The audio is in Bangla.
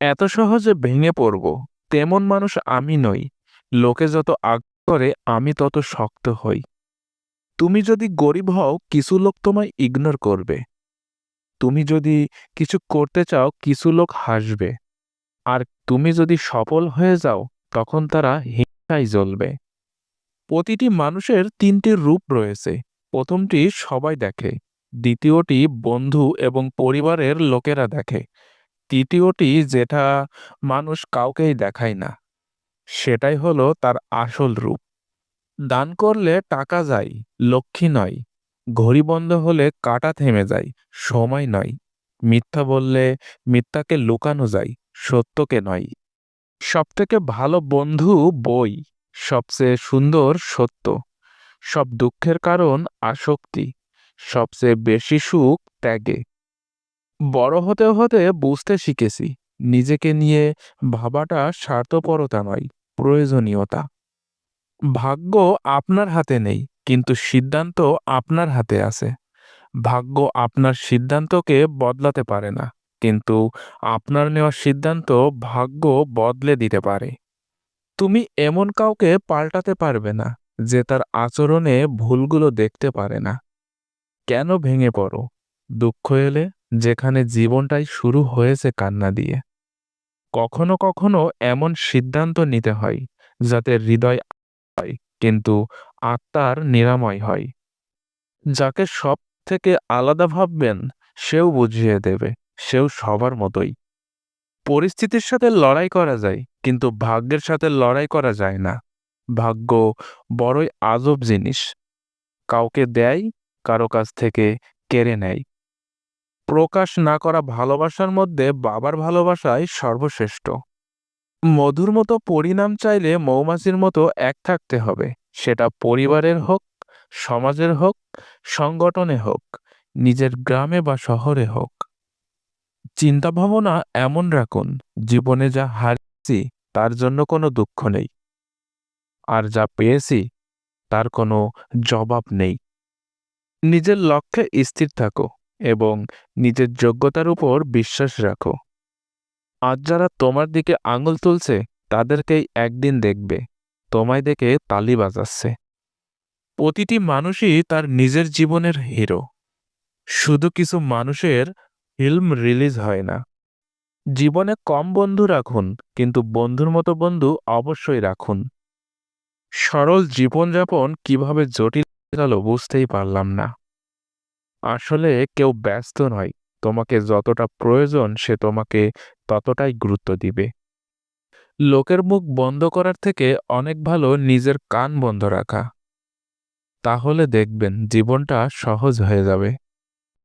এত সহজে ভেঙে পড়ব, তেমন মানুষ আমি নই। লোকে যত আগ করে, আমি তত শক্ত হই। তুমি যদি গরিব হও, কিছু লোক তোমায় ইগনোর করবে। তুমি যদি কিছু করতে চাও, কিছু লোক হাসবে। আর তুমি যদি সফল হয়ে যাও, তখন তারা হিংসায় জ্বলবে। প্রতিটি মানুষের তিনটি রূপ রয়েছে। প্রথমটি সবাই দেখে, দ্বিতীয়টি বন্ধু এবং পরিবারের লোকেরা দেখে। তৃতীয়টি যেটা মানুষ কাউকেই দেখায় না, সেটাই হলো তার আসল রূপ। দান করলে টাকা যায়, লক্ষ্মী নয়। ঘড়ি বন্ধ হলে কাটা থেমে যায়, সময় নয়। মিথ্যা বললে মিথ্যাকে লুকানো যায়, সত্যকে নয়। সবথেকে ভালো বন্ধু বই, সবচেয়ে সুন্দর সত্য। সব দুঃখের কারণ আসক্তি, সবচেয়ে বেশি সুখ ত্যাগে। বড় হতে হতে বুঝতে শিখেছি, নিজেকে নিয়ে ভাবাটা স্বার্থপরতা নয়, প্রয়োজনীয়তা। ভাগ্য আপনার হাতে নেই, কিন্তু সিদ্ধান্ত আপনার হাতে আছে। ভাগ্য আপনার সিদ্ধান্তকে বদলাতে পারে না, কিন্তু আপনার নেওয়া সিদ্ধান্ত ভাগ্য বদলে দিতে পারে। তুমি এমন কাউকে পাল্টাতে পারবে না, যে তার আচরণে ভুলগুলো দেখতে পারে না। কেন ভেঙে পড়ো? দুঃখ এলে যেখানে জীবনটাই শুরু হয়েছে কান্না দিয়ে। কখনো কখনো এমন সিদ্ধান্ত নিতে হয়, যাতে হৃদয় হয়, কিন্তু আত্মার নিরাময় হয়। যাকে সব থেকে আলাদা ভাববেন, সেও বুঝিয়ে দেবে, সেও সবার মতোই। পরিস্থিতির সাথে লড়াই করা যায়, কিন্তু ভাগ্যের সাথে লড়াই করা যায় না। ভাগ্য বড়ই আজব জিনিস। কাউকে দেয়, কারও কাছ থেকে কেড়ে নেয়। প্রকাশ না করা ভালোবাসার মধ্যে বাবার ভালোবাসাই সর্বশ্রেষ্ঠ। মধুর মতো পরিণাম চাইলে মৌমাছির মতো এক থাকতে হবে। সেটা পরিবারের হোক, সমাজের হোক, সংগঠনে হোক, নিজের গ্রামে বা শহরে হোক। চিন্তা ভাবনা এমন রাখুন, জীবনে যা হারিয়েছি তার জন্য কোনো দুঃখ নেই। আর যা পেয়েছি তার কোনো জবাব নেই। নিজের লক্ষ্যে স্থির থাকো। এবং নিজের যোগ্যতার উপর বিশ্বাস রাখো। আজ যারা তোমার দিকে আঙুল তুলছে, তাদেরকেই একদিন দেখবে। তোমায় দেখে তালি বাজাচ্ছে। প্রতিটি মানুষই তার নিজের জীবনের হিরো। শুধু কিছু মানুষের ফিল্ম রিলিজ হয় না। জীবনে কম বন্ধু রাখুন, কিন্তু বন্ধুর মতো বন্ধু অবশ্যই রাখুন। সরল জীবনযাপন কীভাবে জটিল বুঝতেই পারলাম না। আসলে কেউ ব্যস্ত নয়। তোমাকে যতটা প্রয়োজন সে তোমাকে ততটাই গুরুত্ব দিবে। লোকের মুখ বন্ধ করার থেকে অনেক ভালো নিজের কান বন্ধ রাখা। তাহলে দেখবেন জীবনটা সহজ হয়ে যাবে।